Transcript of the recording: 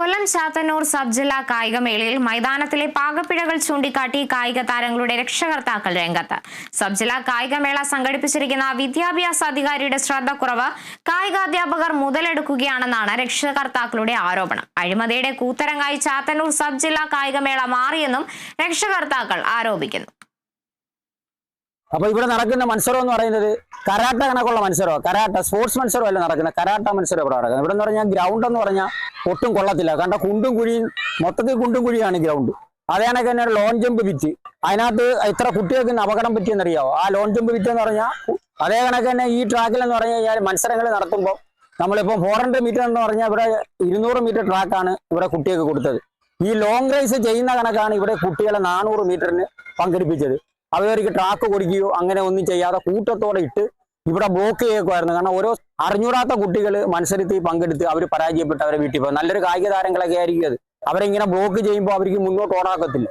Kollam Chathannoor sub ജില്ലാ കായികമേളയിൽ മൈതാനത്തിലെ പാകപ്പിഴകൾ ചൂണ്ടിക്കാട്ടി കായിക താരങ്ങളുടെ രക്ഷകർത്താക്കൾ രംഗത്ത്. സബ് ജില്ലാ കായികമേള സംഘടിപ്പിച്ചിരിക്കുന്ന വിദ്യാഭ്യാസ അധികാരിയുടെ ശ്രദ്ധക്കുറവ് കായികാധ്യാപകർ മുതലെടുക്കുകയാണെന്നാണ് രക്ഷകർത്താക്കളുടെ ആരോപണം. അഴിമതിയുടെ കൂത്തരങ്ങായി ചാത്തന്നൂർ സബ് ജില്ലാ കായികമേള മാറിയെന്നും രക്ഷകർത്താക്കൾ ആരോപിക്കുന്നു. അപ്പൊ ഇവിടെ നടക്കുന്ന മത്സരം എന്ന് പറയുന്നത് കരാട്ട കണക്കുള്ള മത്സരമോ കരാട്ട സ്പോർട്സ് മത്സരമല്ല നടക്കുന്നത്? കരാട്ട മത്സരം ഇവിടെ നടക്കുന്നത്. ഇവിടെ പറഞ്ഞാൽ ഗ്രൗണ്ട് എന്ന് പറഞ്ഞാൽ ഒട്ടും കൊള്ളത്തില്ല. കണ്ട കുണ്ടും കുഴിയും മൊത്തത്തിൽ കുണ്ടും കുഴിയാണ് ഗ്രൗണ്ട് അതേ തന്നെ ലോൺ ജമ്പ് വിറ്റ് അതിനകത്ത് എത്ര കുട്ടികൾക്ക് അപകടം പറ്റിയെന്നറിയാവോ? ആ ലോൺ ജമ്പ് വിറ്റ് എന്ന് പറഞ്ഞാൽ അതേ കണക്ക് തന്നെ ഈ ട്രാക്കിൽ എന്ന് പറഞ്ഞു കഴിഞ്ഞാൽ മത്സരങ്ങൾ നടത്തുമ്പോൾ നമ്മളിപ്പോൾ ഫോർ ഹൺഡ്രഡ് മീറ്റർ എന്ന് പറഞ്ഞാൽ ഇവിടെ ഇരുന്നൂറ് മീറ്റർ ട്രാക്കാണ് ഇവിടെ കുട്ടികൾക്ക് കൊടുത്തത്. ഈ ലോങ് റേസ് ചെയ്യുന്ന കണക്കാണ് ഇവിടെ കുട്ടികളെ നാനൂറ് മീറ്ററിന് പങ്കെടുപ്പിച്ചത്. അവർക്ക് ട്രാക്ക് കൊടുക്കുകയോ അങ്ങനെ ഒന്നും ചെയ്യാതെ കൂട്ടത്തോടെ ഇട്ട് ഇവിടെ ബ്ലോക്ക് ചെയ്യുമായിരുന്നു കാരണം ഓരോ അറിഞ്ഞൂടാത്ത കുട്ടികൾ മത്സരത്തിൽ പങ്കെടുത്ത് അവർ പരാജയപ്പെട്ട് അവരെ വീട്ടിൽ പോകും നല്ലൊരു കായിക താരങ്ങളൊക്കെ ആയിരിക്കും അത്. അവരിങ്ങനെ ബ്ലോക്ക് ചെയ്യുമ്പോൾ അവർക്ക് മുന്നോട്ട് ഓടാക്കത്തില്ല